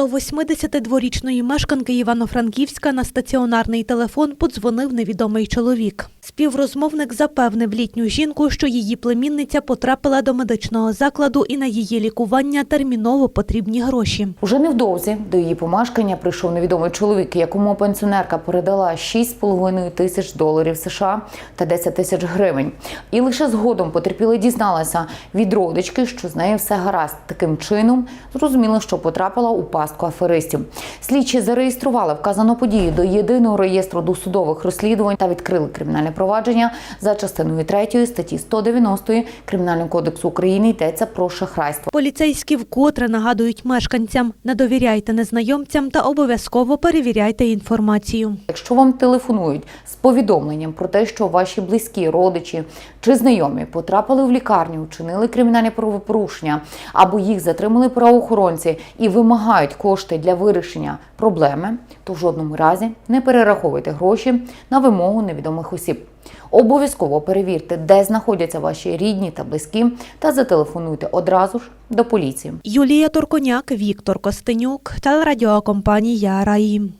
До 82-річної мешканки Івано-Франківська на стаціонарний телефон подзвонив невідомий чоловік. Співрозмовник запевнив літню жінку, що її племінниця потрапила до медичного закладу і на її лікування терміново потрібні гроші. Уже невдовзі до її помешкання прийшов невідомий чоловік, якому пенсіонерка передала 6,5 тисяч доларів США та 10 тисяч гривень. І лише згодом потерпіла дізналася від родички, що з нею все гаразд. Таким чином зрозуміло, що потрапила у пастку аферистів. Слідчі зареєстрували вказану подію до єдиного реєстру досудових розслідувань та відкрили кримінальне провадження за частиною 3 статті 190 Кримінального кодексу України йдеться про шахрайство. Поліцейські вкотре нагадують мешканцям: не довіряйте незнайомцям та обов'язково перевіряйте інформацію. Якщо вам телефонують з повідомленням про те, що ваші близькі, родичі чи знайомі потрапили в лікарню, вчинили кримінальне правопорушення або їх затримали правоохоронці і вимагають кошти для вирішення проблеми, то в жодному разі не перераховуйте гроші на вимогу невідомих осіб. Обов'язково перевірте, де знаходяться ваші рідні та близькі, та зателефонуйте одразу ж до поліції. Юлія Турконяк, Віктор Костенюк, телерадіокомпанія Раї.